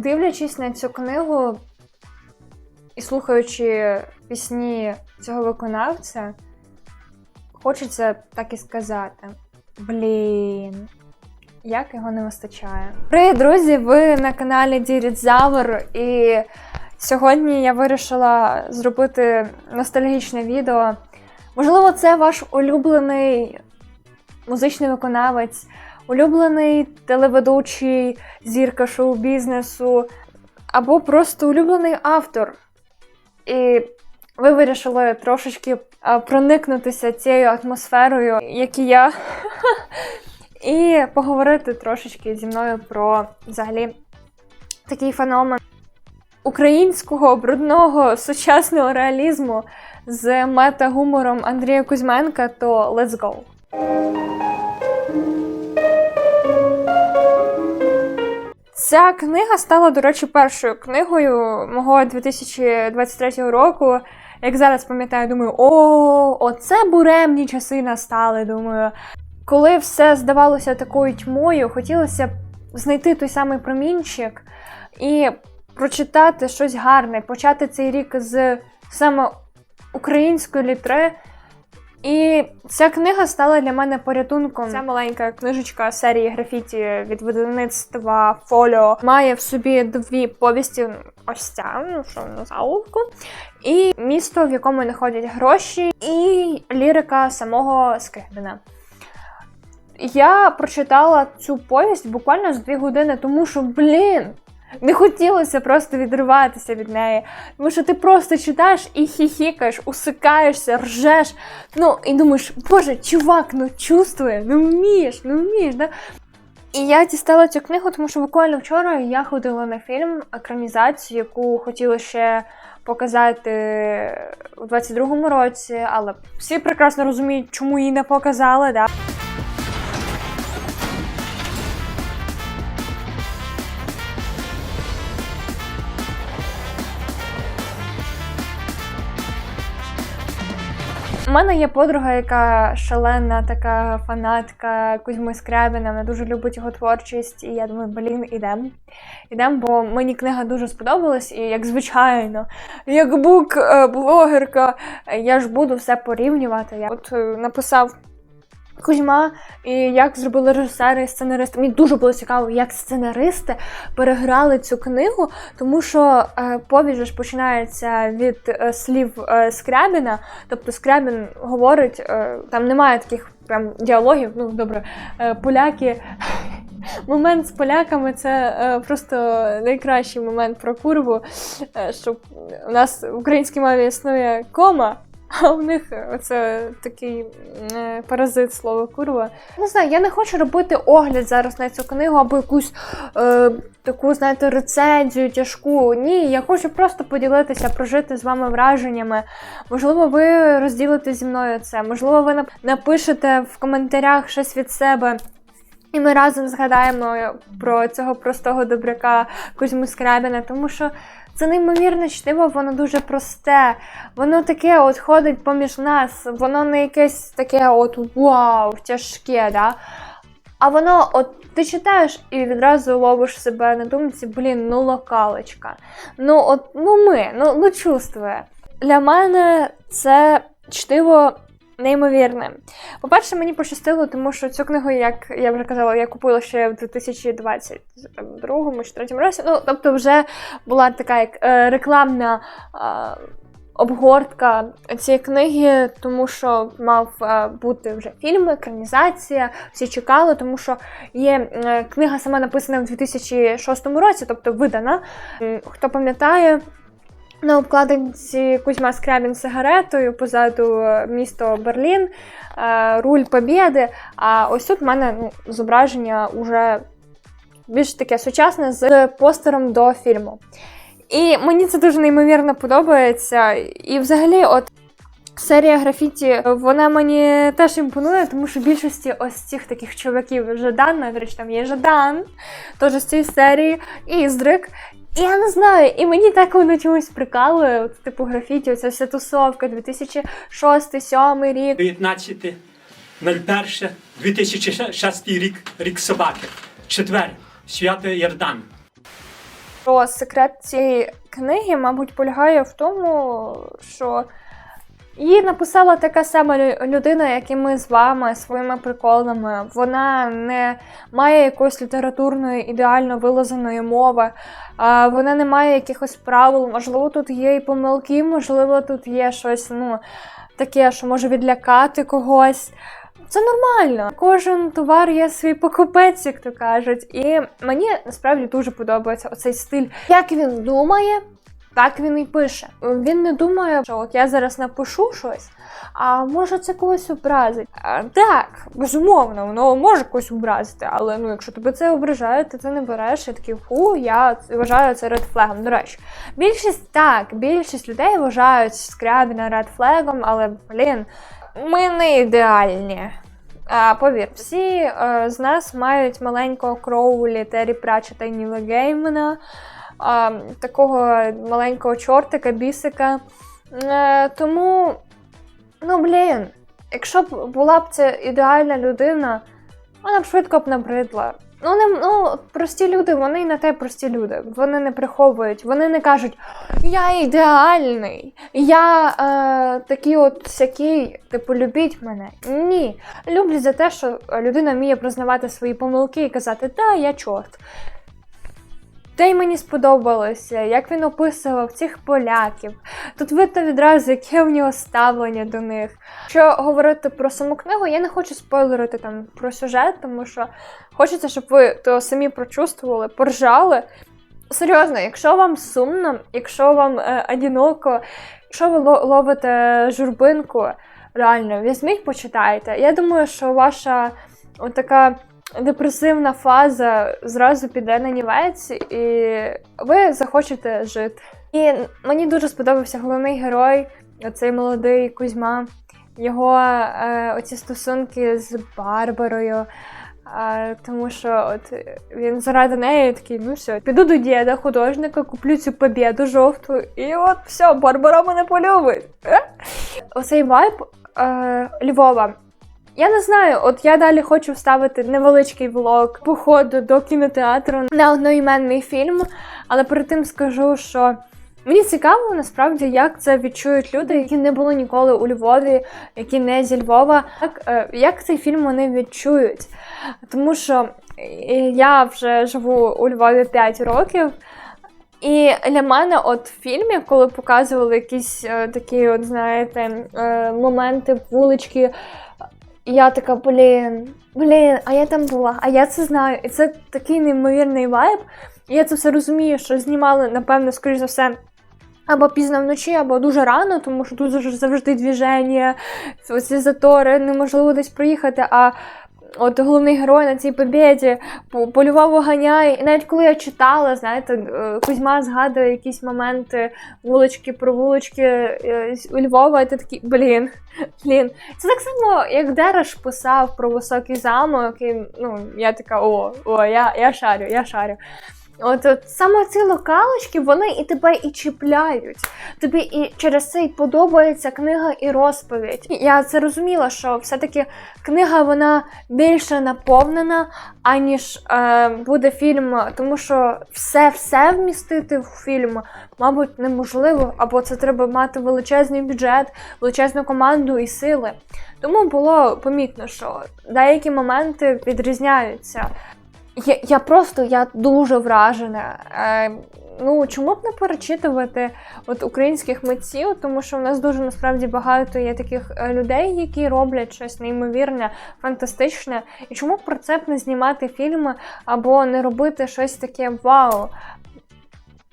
Дивлячись на цю книгу і слухаючи пісні цього виконавця, хочеться так і сказати: блін, як його не вистачає. Привіт, друзі! Ви на каналі Дірідзавр, і сьогодні я вирішила зробити ностальгічне відео. Можливо, це ваш улюблений музичний виконавець, улюблений телеведучий, зірка шоу-бізнесу, або просто улюблений автор. І ви вирішили трошечки проникнутися цією атмосферою, як і я, і поговорити трошечки зі мною про взагалі такий феномен українського брудного сучасного реалізму з мета-гумором Андрія Кузьменка, то let's go! Ця книга стала, до речі, першою книгою мого 2023 року. Як зараз пам'ятаю, думаю, о, оце буремні часи настали. Думаю, коли все здавалося такою тьмою, хотілося б знайти той самий промінчик і прочитати щось гарне, почати цей рік з саме української літери. І ця книга стала для мене порятунком. Ця маленька книжечка серії графіті від видавництва Фоліо має в собі дві повісті. Ось ця, ну що на заголовку, і місто, в якому не ходять гроші, і лірика самого Скрябіна. Я прочитала цю повість буквально за дві години, тому що, блін, не хотілося просто відриватися від неї. Тому що ти просто читаєш і хіхікаєш, усикаєшся, ржеш. Ну і думаєш, боже, чувак, ну чувствує, ну вмієш, ну вмієш. Да? І я дістала цю книгу, тому що буквально вчора я ходила на фільм, екранізацію, яку хотіла ще показати у 22-му році, але всі прекрасно розуміють, чому її не показали. Да? У мене є подруга, яка шалена така фанатка Кузьми Скрябіна, вона дуже любить його творчість, і я думаю, блін, ідем. Ідем, бо мені книга дуже сподобалась, і як звичайно, як бук-блогерка, я ж буду все порівнювати. Я от е, написав. Кузьма, і як зробили режисери і сценаристи. Мені дуже було цікаво, як сценаристи переграли цю книгу, тому що е, повість ж починається від е, слів е, Скрябіна. Тобто Скрябін говорить, там немає таких прям діалогів. Ну добре, поляки. Момент з поляками це просто найкращий момент про курву. Щоб у нас в українській мові існує кома. А у них це такий е, паразит слово курва. Не знаю, я не хочу робити огляд зараз на цю книгу або якусь е, таку, знаєте, рецензію тяжку. Ні, я хочу просто поділитися, прожити з вами враженнями. Можливо, ви розділите зі мною це. Можливо, ви напишете в коментарях щось від себе. І ми разом згадаємо про цього простого добряка Кузьму Скрябіна, тому що це неймовірне чтиво, воно дуже просте. Воно таке от ходить поміж нас, воно не якесь таке от вау, тяжке, да? А воно, от ти читаєш і відразу ловиш себе на думці, блін, ну локалочка. Ну, от, ну ми, ну, ну чувствує. Для мене це чтиво неймовірне. По-перше, мені пощастило, тому що цю книгу, як я вже казала, я купила ще в 2022 чи 2023 році. Ну, тобто, вже була така як е, рекламна. е, Обгортка цієї книги, тому що мав е, бути вже фільм, екранізація. Всі чекали, тому що є книга сама написана в 2006 році, тобто видана. Хто пам'ятає, на обкладинці Кузьма Скрябін сигаретою, позаду е, місто Берлін, е, руль Побєди. А ось тут в мене ну, зображення уже більш таке сучасне з постером до фільму. І мені це дуже неймовірно подобається. І взагалі, от. Серія графіті, вона мені теж імпонує, тому що більшості ось цих таких чуваків Жадан, речі, там є Жадан, теж з цієї серії, і Іздрик. І я не знаю, і мені так воно чомусь прикалує, от, типу графіті, оця вся тусовка, 2006-2007 рік. 19.01.2006 рік, рік собаки. Четвер, свято Ярдан. Про секрет цієї книги, мабуть, полягає в тому, що її написала така сама лю- людина, як і ми з вами, своїми приколами. Вона не має якоїсь літературної ідеально вилазеної мови, вона не має якихось правил. Можливо, тут є і помилки, можливо, тут є щось ну, таке, що може відлякати когось. Це нормально. Кожен товар є свій покупець, як то кажуть. І мені насправді дуже подобається оцей стиль. Як він думає, так він і пише. Він не думає, що от я зараз напишу щось, а може це когось образить. А, так, безумовно, воно може когось образити, але ну, якщо тебе це ображає, ти не береш і такий фу, я вважаю це редфлегом. До речі, більшість так, більшість людей вважають Скрябіна редфлегом, але блін, ми не ідеальні. А, повір, всі е, з нас мають маленького Кроулі, Террі Пратчета і Ніла Геймана, а, такого маленького чортика, бісика. Е, тому, ну блін, якщо б була б це ідеальна людина, вона б швидко б набридла. Ну, не, ну, прості люди, вони й на те прості люди. Вони не приховують, вони не кажуть, я ідеальний, я е, такий от всякий, типу, любіть мене. Ні. Люблять за те, що людина вміє признавати свої помилки і казати, та, я чорт. Та й мені сподобалося, як він описував цих поляків. Тут видно відразу, яке в нього ставлення до них. Якщо говорити про саму книгу, я не хочу спойлерити там про сюжет, тому що хочеться, щоб ви то самі прочувствували, поржали. Серйозно, якщо вам сумно, якщо вам е, одиноко, якщо ви ло- ловите журбинку, реально візьміть, почитайте. Я думаю, що ваша така депресивна фаза зразу піде на нівець, і ви захочете жити. І мені дуже сподобався головний герой, оцей молодий Кузьма, його е, оці стосунки з Барбарою. А, тому що от він заради неї такий, ну все, піду до діда, художника, куплю цю побєду жовту, і от все, Барбара мене полюбить. Е? Оцей вайб е, Львова. Я не знаю, от я далі хочу вставити невеличкий влог походу до кінотеатру на одноіменний фільм, але перед тим скажу, що мені цікаво насправді, як це відчують люди, які не були ніколи у Львові, які не зі Львова. Як, е, як цей фільм вони відчують? Тому що е, я вже живу у Львові 5 років. І для мене, от в фільмі, коли показували якісь е, такі, от знаєте, моменти, вулички, я така, блін, блін, а я там була, а я це знаю. І це такий неймовірний вайб. І я це все розумію, що знімали, напевно, скоріш за все. Або пізно вночі, або дуже рано, тому що тут завжди двіження, оці затори, неможливо десь проїхати. А от головний герой на цій побєді по- полював оганяє. І навіть коли я читала, знаєте, е, Кузьма згадує якісь моменти вулички про вулички е, у Львова, і ти такий, блін, блін. Це так само, як Дереш писав про високий замок, і ну, я така, о, о, я, я шарю, я шарю. От, от саме ці локалочки, вони і тебе і чіпляють. Тобі і через це й подобається книга і розповідь. Я це розуміла, що все-таки книга вона більше наповнена, аніж е, буде фільм, тому що все-все вмістити в фільм, мабуть, неможливо, або це треба мати величезний бюджет, величезну команду і сили. Тому було помітно, що деякі моменти відрізняються. Я, я просто я дуже вражена. Е, ну чому б не перечитувати от українських митців, тому що в нас дуже насправді багато є таких е, людей, які роблять щось неймовірне, фантастичне. І чому б про це б не знімати фільми або не робити щось таке вау?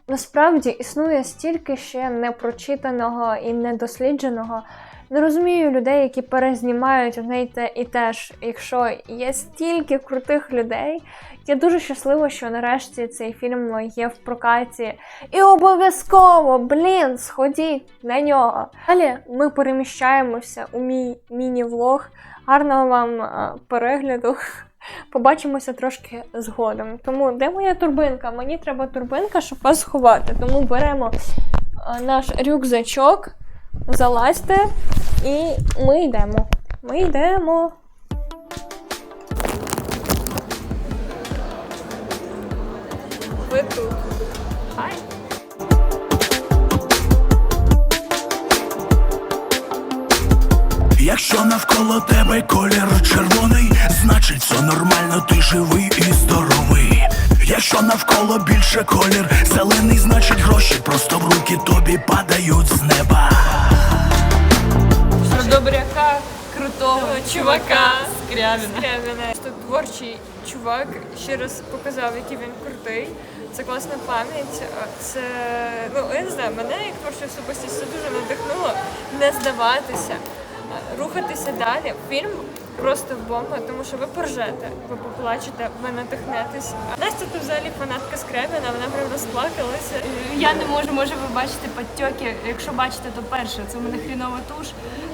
Насправді існує стільки ще непрочитаного і недослідженого. Не розумію людей, які перезнімають одне й те і те ж. Якщо є стільки крутих людей, я дуже щаслива, що нарешті цей фільм є в прокаті. І обов'язково, блін, сходіть на нього. Далі ми переміщаємося у мій міні-влог. Гарного вам е, перегляду. Побачимося трошки згодом. Тому де моя турбинка? Мені треба турбинка, щоб вас сховати. Тому беремо е, наш рюкзачок, залазьте, і ми йдемо. Ми йдемо. Ви тут. Хай. Якщо навколо тебе колір червоний, значить все нормально, ти живий і здоровий. Якщо навколо більше колір зелений, значить гроші просто в руки тобі падають з неба. Про добряка, крутого чувака Скрябіна. Скрябіна. Тут творчий чувак ще раз показав, який він крутий. Це класна пам'ять. Це ну я не знаю, мене як творча особистість це дуже надихнуло не здаватися, рухатися далі. Фільм просто бомба, тому що ви поржете, ви поплачете, ви надихнетесь. А Настя тут взагалі фанатка Скрябіна, вона прям розплакалася. Я не можу, може ви бачите підтьоки. Якщо бачите, то перше, це в мене хрінова туш,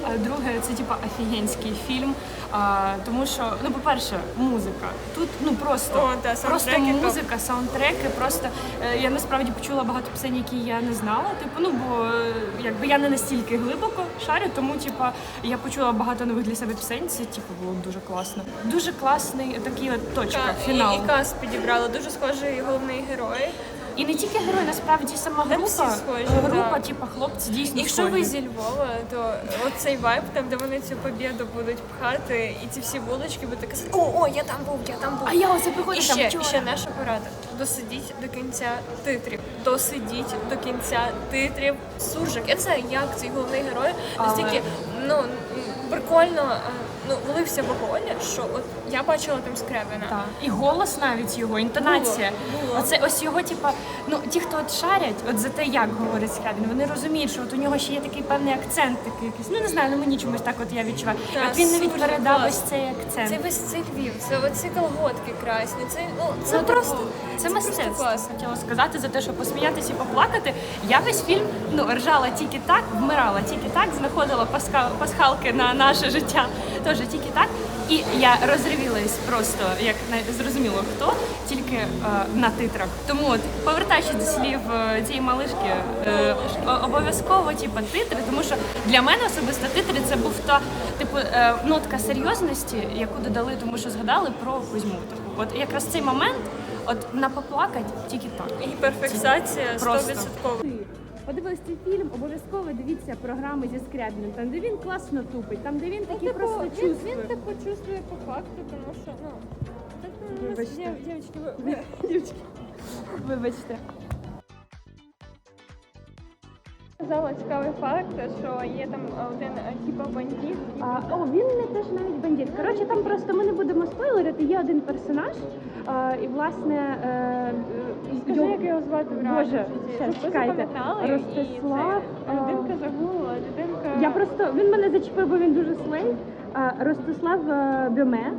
а друге, це типа офігенський фільм. А, тому що, ну, по-перше, музика. Тут ну просто, О, та, просто музика, саундтреки. Просто е, я насправді почула багато пісень, які я не знала. Типу, ну бо е, якби я не настільки глибоко шарю, тому типа я почула багато нових для себе пісень. Це типу було дуже класно. Дуже класний такий от точка, фінал. І, і кас підібрала дуже схожий головний герой. І не тільки герой, насправді сама група. схожі, група, типу, хлопці дійсно Якщо схожі. ви зі Львова, то оцей вайб, там де вони цю побіду будуть пхати, і ці всі вулички будуть казати, о, о, я там був, я там був. А я оце приходжу І там ще, і ще наша порада. Досидіть до кінця титрів. Досидіть до кінця титрів. Суржик. Я не знаю, як цей головний герой Але- ну прикольно е, ну, влився вогонь, що от я бачила там Скрябина. Так. І голос навіть його, інтонація. Було, було. Оце ось його, типа, ну ті, хто от шарять, от за те, як говорить Скрябін, вони розуміють, що от у нього ще є такий певний акцент, такий якийсь. Ну не знаю, ну мені чомусь так от я відчуваю. Так, от він навіть супер передав клас. ось цей акцент. Це весь цей Львів, це оці колготки красні. Це ну це Ну, просто типу, це, просто мистецтво. клас. Хотіла сказати за те, що посміятися і поплакати. Я весь фільм ну ржала тільки так, вмирала тільки так, знаходила паска- пасхалки на наше життя. Теж тільки так. І я розривілась просто, як не зрозуміло хто, тільки е, на титрах. Тому от повертаючись до слів е, цієї малишки, е, обов'язково типу, титри, тому що для мене особисто титри це був та типу е, нотка серйозності, яку додали, тому що згадали про Кузьму. Типу, от якраз цей момент, от на поплакать тільки так. Гіперфіксація Просто. 100%. Подивились цей фільм, обов'язково дивіться програми зі Скрябіним, там де він класно тупить, там де він такий просто чувствує. він так почувствує по факту, тому що ну так ну, Вибачте. дів- дівчатки, ви- ви- Вибачте. Сказала цікавий факт, що є там один е, типа бандит. А, о, він не теж навіть бандит. Коротше, там просто ми не будемо спойлерити, є один персонаж, а, і власне. Е, е, Скажи, його- як його звати в реальному Боже, житті. щас, Щоб ви чекайте. запам'ятали, і Ростислав, це, а, Людинка загула, людинка... Я просто він мене зачепив, бо він дуже слей. А, Ростислав е, Бьоме.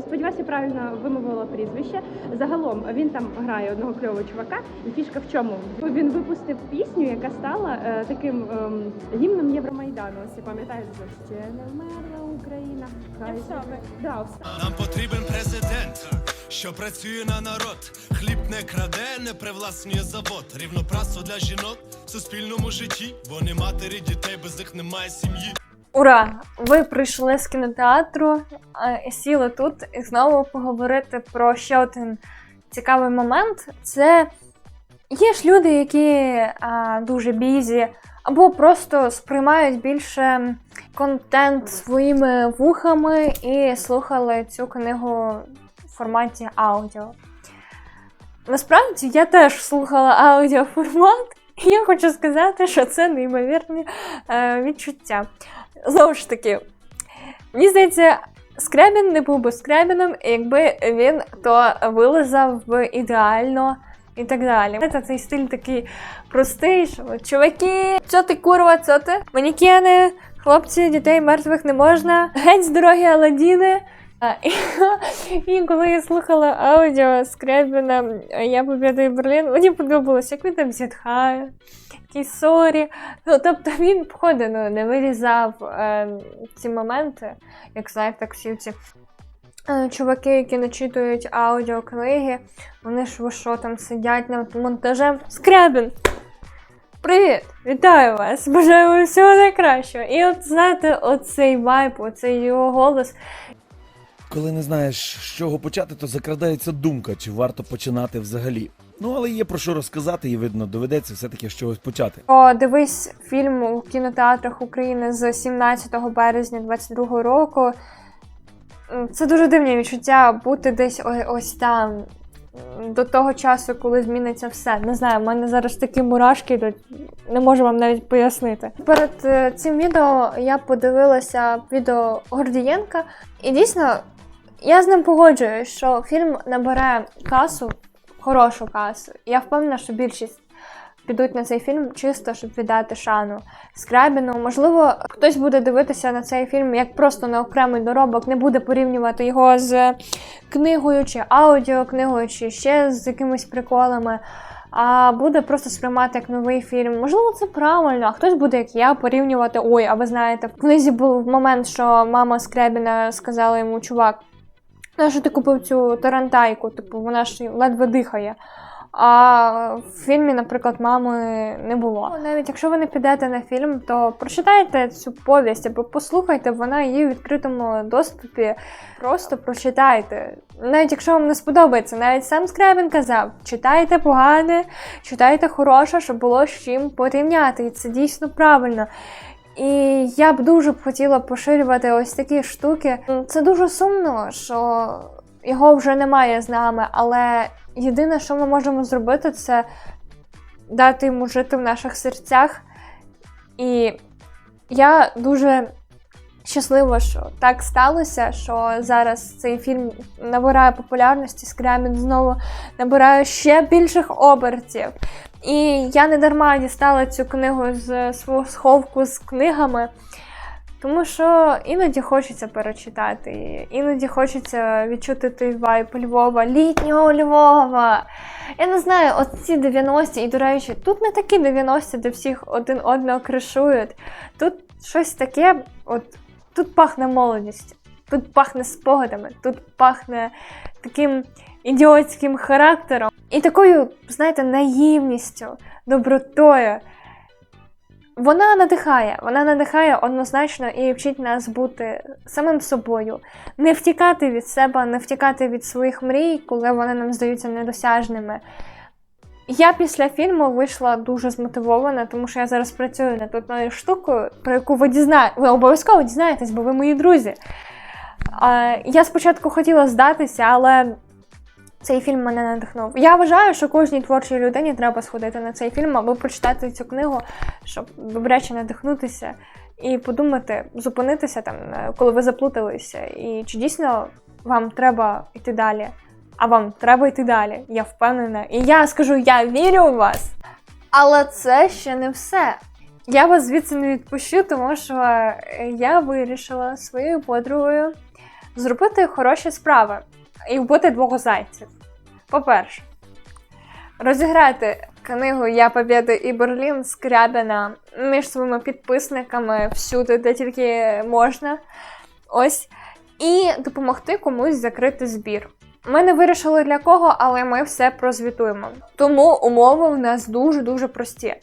Сподіваюся, правильно вимовила прізвище. Загалом він там грає одного кльового чувака, і фішка в чому? Він випустив пісню, яка стала е, таким ем, гімном Євромайдану. Ось я пам'ятаю, що ще не вмерла Україна. Хай саме. живе». да, все. Нам потрібен президент, що працює на народ. Хліб не краде, не привласнює завод. Рівноправство для жінок в суспільному житті. Вони матері дітей, без них немає сім'ї. Ура! Ви прийшли з кінотеатру, е, сіли тут і знову поговорити про ще один цікавий момент. Це є ж люди, які а, дуже бізі, або просто сприймають більше контент своїми вухами і слухали цю книгу в форматі аудіо. Насправді я теж слухала аудіоформат, я хочу сказати, що це неймовірні е, відчуття. Знову ж таки, мені здається, Скрябін не був би Скрябіном, якби він то вилизав би ідеально і так далі. Це цей стиль такий простий, що чуваки, що ти курва, що ти? Манікени, хлопці, дітей мертвих не можна, геть з дороги Аладдіни. І, коли я слухала аудіо Скрябіна Я побідаю Берлін, мені подобалось, як він там зітхає, такий сорі. Ну, тобто він, походу, ну, не вирізав е, ці моменти, як знаєте, всі ці е, чуваки, які начитують аудіокниги, вони ж ви що там сидять над монтажем. Скрябін! Привіт! Вітаю вас! Бажаю вам всього найкращого! І от знаєте, оцей вайб, оцей його голос. Коли не знаєш, з чого почати, то закрадається думка, чи варто починати взагалі. Ну, але є про що розказати, і видно, доведеться все-таки з чогось почати. О, дивись фільм у кінотеатрах України з 17 березня 22 року. Це дуже дивні відчуття бути десь ось там. До того часу, коли зміниться все. Не знаю, в мене зараз такі мурашки йдуть, не можу вам навіть пояснити. Перед е, цим відео я подивилася відео Гордієнка, і дійсно я з ним погоджуюсь, що фільм набере касу, хорошу касу. Я впевнена, що більшість підуть на цей фільм чисто, щоб віддати шану Скрабіну. Можливо, хтось буде дивитися на цей фільм як просто на окремий доробок, не буде порівнювати його з книгою чи аудіокнигою, чи ще з якимись приколами. А буде просто сприймати як новий фільм. Можливо, це правильно, а хтось буде, як я, порівнювати. Ой, а ви знаєте, в книзі був момент, що мама Скрябіна сказала йому, чувак, на що ти купив цю тарантайку? Типу, вона ж ледве дихає. А в фільмі, наприклад, мами не було. Навіть якщо ви не підете на фільм, то прочитайте цю повість або послухайте, вона є у відкритому доступі. Просто прочитайте. Навіть якщо вам не сподобається, навіть сам Скрябін казав: читайте погане, читайте хороше, щоб було з чим порівняти. І це дійсно правильно. І я б дуже б хотіла поширювати ось такі штуки. Це дуже сумно, що його вже немає з нами, але єдине, що ми можемо зробити, це дати йому жити в наших серцях. І я дуже щаслива, що так сталося, що зараз цей фільм набирає популярності, Скрямін знову набирає ще більших обертів. І я не дарма дістала цю книгу з свого сховку з книгами. Тому що іноді хочеться перечитати, іноді хочеться відчути той вайб Львова, літнього Львова. Я не знаю, от ці 90-ті, і, до речі, тут не такі 90-ті, де всіх один одного кришують. Тут щось таке, от тут пахне молодістю, тут пахне спогадами, тут пахне таким ідіотським характером і такою, знаєте, наївністю, добротою. Вона надихає, вона надихає однозначно і вчить нас бути самим собою, не втікати від себе, не втікати від своїх мрій, коли вони нам здаються недосяжними. Я після фільму вийшла дуже змотивована, тому що я зараз працюю над одною штукою, про яку ви дізнаєтесь. Ви обов'язково дізнаєтесь, бо ви мої друзі. Я спочатку хотіла здатися, але цей фільм мене надихнув. Я вважаю, що кожній творчій людині треба сходити на цей фільм або прочитати цю книгу, щоб добряче надихнутися і подумати, зупинитися там, е, коли ви заплуталися, і чи дійсно вам треба йти далі. А вам треба йти далі, я впевнена. І я скажу, я вірю у вас. Але це ще не все. Я вас звідси не відпущу, тому що е, я вирішила своєю подругою зробити хороші справи і вбити двох зайців. По-перше, розіграти книгу Я Побєда і Берлін Скрябіна між своїми підписниками всюди, де тільки можна. Ось. І допомогти комусь закрити збір. Ми не вирішили для кого, але ми все прозвітуємо. Тому умови в нас дуже-дуже прості.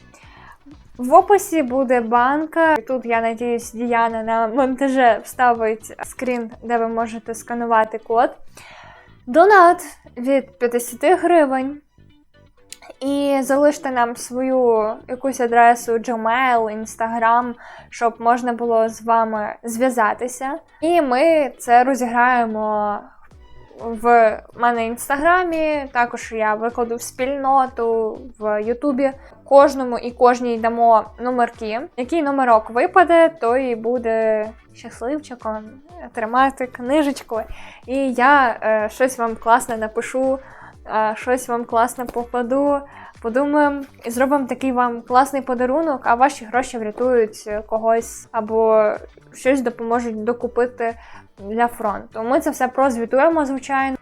В описі буде банка. Тут, я надіюсь, Діяна на монтаже вставить скрін, де ви можете сканувати код. Донат від 50 гривень. І залиште нам свою якусь адресу Gmail, Instagram, щоб можна було з вами зв'язатися. І ми це розіграємо в мене інстаграмі. Також я викладу в спільноту в Ютубі. Кожному і кожній дамо номерки. Який номерок випаде, той буде щасливчиком тримати книжечку. І я е, щось вам класне напишу, е, щось вам класне покладу. Подумаємо і зробимо такий вам класний подарунок, а ваші гроші врятують когось або щось допоможуть докупити для фронту. Ми це все прозвітуємо, звичайно.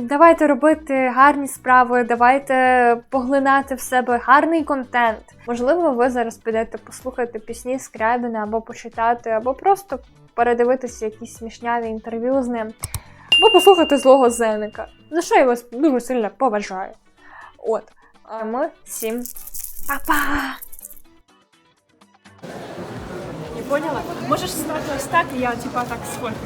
Давайте робити гарні справи, давайте поглинати в себе гарний контент. Можливо, ви зараз підете послухати пісні Скрябіна або почитати, або просто передивитися якісь смішняві інтерв'ю з ним, або послухати злого Зеника. За що я вас дуже сильно поважаю. От. А ми всім па-па! Не поняла? Можеш встати, я типа так сфоткаю,